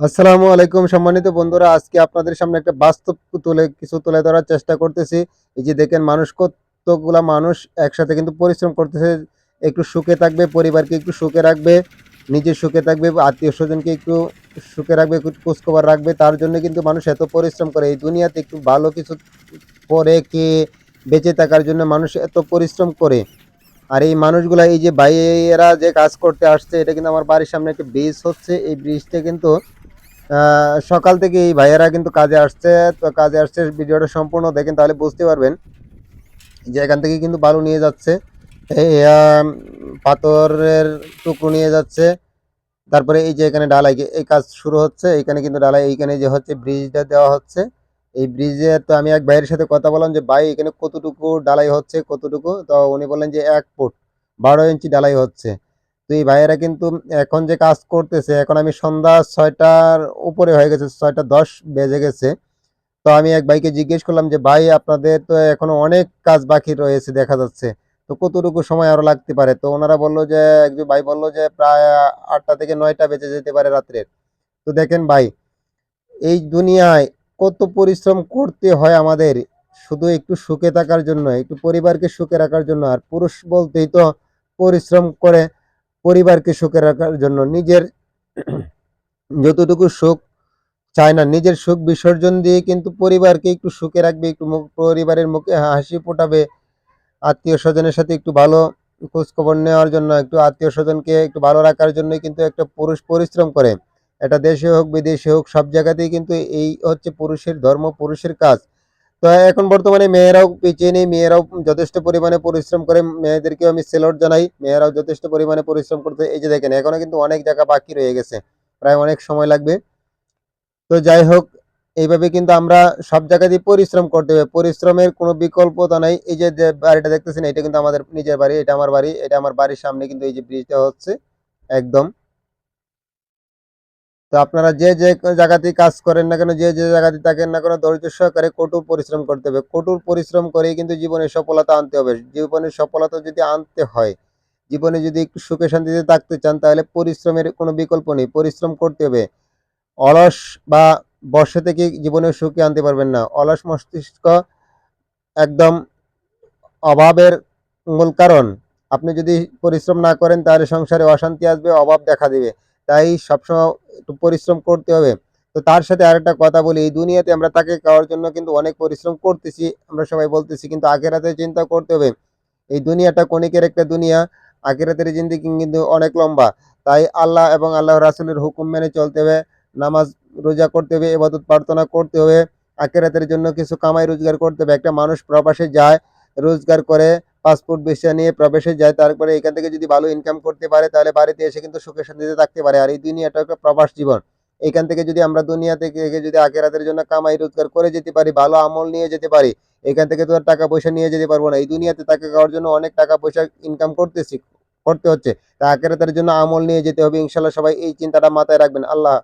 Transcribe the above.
আসসালামু আলাইকুম সম্মানিত বন্ধুরা, আজকে আপনাদের সামনে একটা বাস্তব তুলে, কিছু তুলে ধরার চেষ্টা করতেছি। এই যে দেখেন, মানুষ কতগুলা মানুষ একসাথে কিন্তু পরিশ্রম করতেছে। একটু সুখে থাকবে, পরিবারকে একটু সুখে রাখবে, নিজের সুখে থাকবে, আত্মীয় স্বজনকে একটু সুখে রাখবে, একটু খোঁজখবর রাখবে। তার জন্য কিন্তু মানুষ এত পরিশ্রম করে। এই দুনিয়াতে একটু ভালো কিছু করে কে, বেঁচে থাকার জন্য মানুষ এত পরিশ্রম করে। আর এই মানুষগুলা, এই যে ভাইয়েরা যে কাজ করতে আসছে, এটা কিন্তু আমার বাড়ির সামনে একটা ব্রিজ হচ্ছে। এই ব্রিজটা কিন্তু সকাল থেকে এই ভাইয়েরা কিন্তু কাজে আসছে, তো কাজে আসছে, ভিডিওটা সম্পূর্ণ দেখেন তাহলে বুঝতে পারবেন যে এখান থেকে কিন্তু বালু নিয়ে যাচ্ছে পাথরের টুকরো নিয়ে যাচ্ছে, তারপরে এই যে এখানে ডালাই, এই কাজ শুরু হচ্ছে, এখানে কিন্তু ডালাই, এইখানে যে হচ্ছে ব্রিজটা দেওয়া হচ্ছে, এই ব্রিজে তো আমি এক ভাইয়ের সাথে কথা বললাম যে, ভাই, এখানে কতটুকু ডালাই হচ্ছে, কতটুকু? তো উনি বললেন যে, এক ফুট, বারো ইঞ্চি ডালাই হচ্ছে। তো এই ভাইয়েরা কিন্তু এখন যে কাজ করতেছে, এখন আমি সন্ধ্যা ছয়টার উপরে হয়ে গেছে, ছয়টা দশ বেজে গেছে। তো আমি এক ভাইকে জিজ্ঞেস করলাম যে, ভাই, আপনাদের তো এখনও অনেক কাজ বাকি রয়েছে দেখা যাচ্ছে, তো কতটুকু সময় আরও লাগতে পারে? তো ওনারা বলল যে একজন ভাই বলল যে, প্রায় আটটা থেকে নয়টা বেজে যেতে পারে রাত্রের। তো দেখেন ভাই, এই দুনিয়ায় কত পরিশ্রম করতে হয় আমাদের, শুধু একটু সুখে থাকার জন্য, একটু পরিবারকে সুখে রাখার জন্য, আর পুরুষ বলতেই তো পরিশ্রম করে পরিবারকে সুখে রাখার জন্য নিজের যতটুকু সুখ চায় না, নিজের সুখ বিসর্জন দিয়ে কিন্তু পরিবারকে একটু সুখে রাখবে, একটু পরিবারের মুখে হাসি ফোটাবে। আত্মীয় স্বজনের সাথে একটু ভালো খোঁজখবর নেওয়ার জন্য, একটু আত্মীয় স্বজনকে একটু ভালো রাখার জন্য কিন্তু একটা পুরুষ পরিশ্রম করে। এটা দেশে হোক, বিদেশে হোক, সব জায়গাতেই কিন্তু এই হচ্ছে পুরুষের ধর্ম, পুরুষের কাজ। তো এখন বর্তমানে মেয়েরাও পিছিয়ে নেই, মেয়েরাও যথেষ্ট পরিমাণে পরিশ্রম করে, মেয়েদেরকেও আমি সেলট জানাই, মেয়েরাও যথেষ্ট পরিমাণে পরিশ্রম করতে, এই যে দেখেন, এখনও কিন্তু অনেক জায়গা বাকি রয়ে গেছে, প্রায় অনেক সময় লাগবে। তো যাই হোক, এইভাবে কিন্তু আমরা সব জায়গাতেই পরিশ্রম করতে হবে, পরিশ্রমের কোনো বিকল্পতা নাই, এই যে বাড়িটা দেখতেছেন, এটা কিন্তু আমাদের নিজের বাড়ি, এটা আমার বাড়ি, এটা আমার বাড়ির সামনে কিন্তু এই যে ব্রিজটা হচ্ছে, একদম। তো আপনারা যে যে জায়গাতেই কাজ করেন না কেন, যে যে জায়গাতে থাকেন না কেন, ধৈর্য সহকারে কঠোর পরিশ্রম করতে হবে। কঠোর পরিশ্রম করেই কিন্তু জীবনে সফলতা আনতে হবে। জীবনে সফলতা যদি আনতে হয়, জীবনে যদি একটু সুখে শান্তিতে থাকতে চান, তাহলে পরিশ্রমের কোনো বিকল্প নেই। পরিশ্রম করতে হবে। অলস বা বসে থেকে জীবনে সুখে আনতে পারবেন না। অলস মস্তিষ্ক একদম অভাবের মূল কারণ। আপনি যদি পরিশ্রম না করেন, তাহলে সংসারে অশান্তি আসবে, অভাব দেখা দিবে। তাই সবসময় একটু পরিশ্রম করতে হবে। তো তার সাথে আরেকটা কথা বলি, এই দুনিয়াতে আমরা তাকে খাওয়ার জন্য কিন্তু অনেক পরিশ্রম করতেছি, আমরা সবাই বলতেছি, কিন্তু আখেরাতে চিন্তা করতে হবে। এই দুনিয়াটা কণিকের একটা দুনিয়া আখেরাতের জিন্দিগি কিন্তু অনেক লম্বা। তাই আল্লাহ এবং আল্লাহ রাসুলের হুকুম মেনে চলতে হবে, নামাজ রোজা করতে হবে এবাদত প্রার্থনা করতে হবে আখেরাতের জন্য কিছু কামাই রোজগার করতে হবে। একটা মানুষ প্রবাসে যায়, রোজগার করে পাসপোর্ট ভিসা নিয়ে প্রবেশে যায়, তারপরে এখান থেকে যদি ভালো ইনকাম করতে পারে, তাহলে বাড়িতে এসে কিন্তু সুখে শান্তিতে থাকতে পারে। আর এই দুনিয়াটা একটা প্রবাস জীবন। এখান থেকে যদি আমরা দুনিয়া থেকে যদি আখেরাতের জন্য কামাই রোজগার করে যেতে পারি, ভালো আমল নিয়ে যেতে পারি, এখান থেকে তো আর টাকা পয়সা নিয়ে যেতে পারব না। এই দুনিয়াতে টাকা খাওয়ার জন্য অনেক টাকা পয়সা ইনকাম করতেছি, করতে হচ্ছে। তা আখেরাতের জন্য আমল নিয়ে যেতে হবে। ইনশাল্লাহ সবাই এই চিন্তাটা মাথায় রাখবেন। আল্লাহ